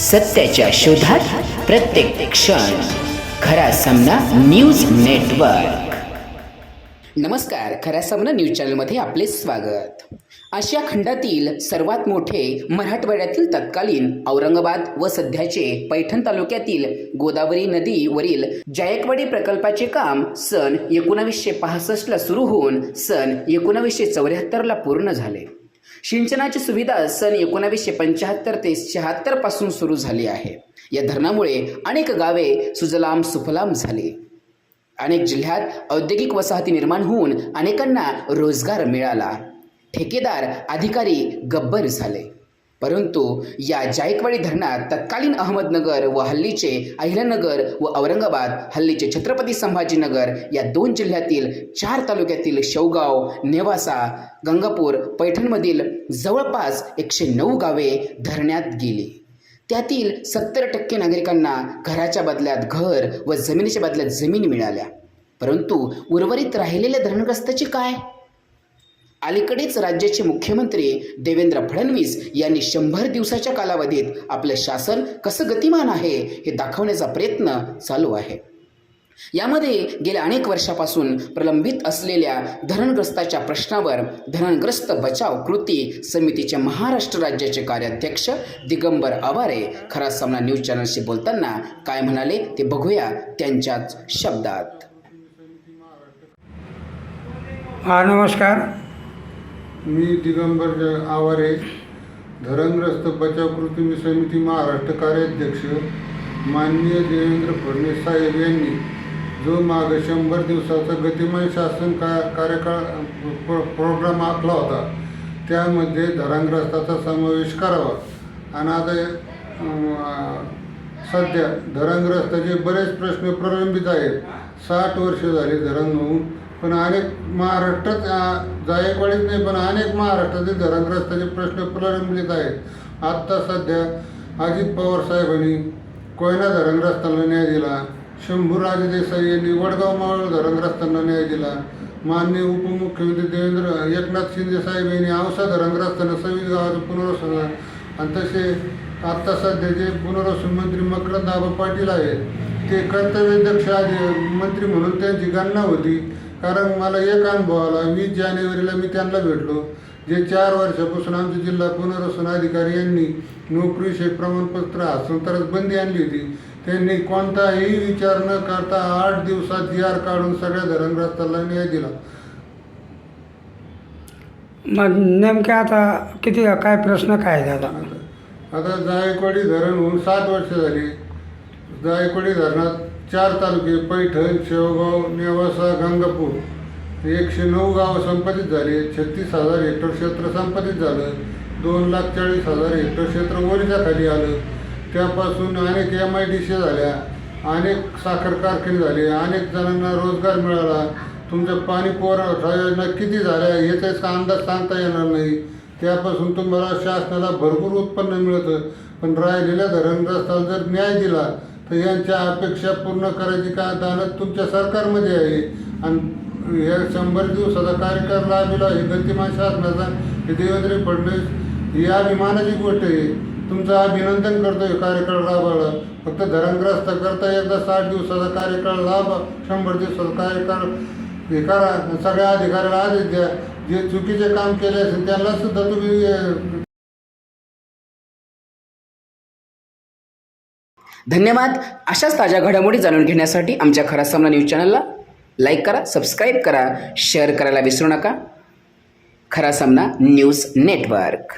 सत्याच्या शोधात प्रत्येक क्षण खरा सामना न्यूज नेटवर्क. नमस्कार खरा सामना न्यूज चॅनलमध्ये आपले स्वागत. आशिया खंडातील सर्वात मोठे मराठवाड्यातील तत्कालीन औरंगाबाद व सध्याचे पैठण तालुक्यातील गोदावरी नदीवरील जायकवाडी प्रकल्पाचे काम सन एकोणावीसशे पासष्टला सुरू होऊन सन एकोणावीसशे चौऱ्याहत्तरला पूर्ण झाले. सिंचनाची सुविधा सन एकोणावीसशे पंच्याहत्तर ते शहात्तरपासून सुरू झाली आहे. या धरणामुळे अनेक गावे सुजलाम सुफलाम झाली. अनेक जिल्ह्यात औद्योगिक वसाहती निर्माण होऊन अनेकांना रोजगार मिळाला. ठेकेदार अधिकारी गब्बर झाले. परंतु या जायकवाडी धरणात तत्कालीन अहमदनगर व हल्लीचे अहिल्यानगर व औरंगाबाद हल्लीचे छत्रपती संभाजीनगर या दोन जिल्ह्यातील चार तालुक्यातील शेवगाव नेवासा गंगापूर पैठणमधील जवळपास एकशे नऊ गावे धरण्यात गेली. त्यातील सत्तर टक्के नागरिकांना घराच्या बदल्यात घर व जमिनीच्या बदल्यात जमीन मिळाल्या. परंतु उर्वरित राहिलेल्या धरणग्रस्ताची काय? अलीकडेच राज्याचे मुख्यमंत्री देवेंद्र फडणवीस यांनी शंभर दिवसाच्या कालावधीत आपलं शासन कसं गतिमान आहे हे दाखवण्याचा प्रयत्न चालू आहे. यामध्ये गेल्या अनेक वर्षापासून प्रलंबित असलेल्या धरणग्रस्ताच्या प्रश्नावर धरणग्रस्त बचाव कृती समितीचे महाराष्ट्र राज्याचे कार्याध्यक्ष दिगंबर आवारे खरा सामना न्यूज चॅनलशी बोलताना काय म्हणाले ते बघूया त्यांच्याच शब्दात. हा नमस्कार. मी दिगंबर आवारे धरणग्रस्त बचाव कृती समिती महाराष्ट्र कार्याध्यक्ष माननीय देवेंद्र फडणवीस साहेब यांनी जो माग शंभर दिवसाचा गतिमान शासन का कार्यकाळ प्रो प्रोग्राम आखला होता त्यामध्ये धरणग्रस्ताचा समावेश करावा. आणि आता सध्या धरणग्रस्ताचे बरेच प्रश्न प्रलंबित आहेत. साठ वर्ष झाले धरण होऊन पण अनेक महाराष्ट्रात जायकवाडीच नाही पण अनेक महाराष्ट्रातील धरणग्रस्ताचे प्रश्न प्रलंबित आहेत. आत्ता सध्या अजित पवार साहेबांनी कोयना धरणग्रस्तांना न्याय दिला. शंभूराजे देसाई यांनी वडगाव मावळ धरणग्रस्तांना न्याय दिला. माननीय उपमुख्यमंत्री देवेंद्र एकनाथ शिंदे साहेब यांनी औसा धरणग्रस्तांना सव्वीस गावाचं पुनर्वसन आणि तसे आत्ता सध्याचे पुनर्वसन मंत्री मकरंद आबा पाटील आहेत ते कर्तव्यदक्ष मंत्री म्हणून त्यांची गणना होती. कारण मला एक अनुभव आला. वीस जानेवारीला मी त्यांना भेटलो जे चार वर्षापासून आमचे जिल्हा पुनर्वसन अधिकारी यांनी नोकरीचे प्रमाणपत्र हस्तांतरास बंदी आणली होती. त्यांनी कोणताही विचार न करता आठ दिवसात जी आर काढून सगळ्या धरणग्रस्तांना न्याय दिला. मग नेमक्या आता किती काय प्रश्न काय आता? आता जायकवाडी धरण होऊन सात वर्ष झाली. जायकवाडी धरणात चार तालुके पैठण शेवगाव नेवासा गंगापूर. एकशे नऊ गावं संपादित झाली छत्तीस हजार हेक्टर क्षेत्र संपादित झालं दोन लाख चाळीस हजार हेक्टर क्षेत्र वरिजाखाली खाली आलं. त्यापासून अनेक एम आय डी सी झाल्या अनेक साखर कारखाने झाले अनेक जणांना रोजगार मिळाला. तुमच्या पाणी पुरवठा योजना किती झाल्या याचा अंदाज सांगता येणार नाही. त्यापासून तुम्हाला शासनाला भरपूर उत्पन्न मिळतं. पण राहिलेल्या धरणग्रस्ताला जर न्याय दिला तर यांच्या अपेक्षा पूर्ण करायची का दानत तुमच्या सरकारमध्ये आहे. आणि या शंभर दिवसाचा कार्यकाळ लाभलेला हे गतिमान शासनाचा हे देवेंद्र फडणवीस ही अभिमानाची गोष्ट आहे. तुमचं अभिनंदन करतो हे कार्यकाळ राबवला फक्त धरणग्रस्त करता एकदा साठ दिवसाचा कार्यकाळ लाभ शंभर दिवसाचा कार्यकाळ हे करा. सगळ्या अधिकाऱ्याला आदेश द्या. जे चुकीचे काम केले असेल त्यांना सुद्धा तुम्ही धन्यवाद. अशाच ताज्या घडामोडी जाणून घेण्यासाठी आमच्या खरा सामना न्यूज चॅनलला लाईक करा सबस्क्राईब करा शेअर करायला विसरू नका. खरा सामना न्यूज नेटवर्क.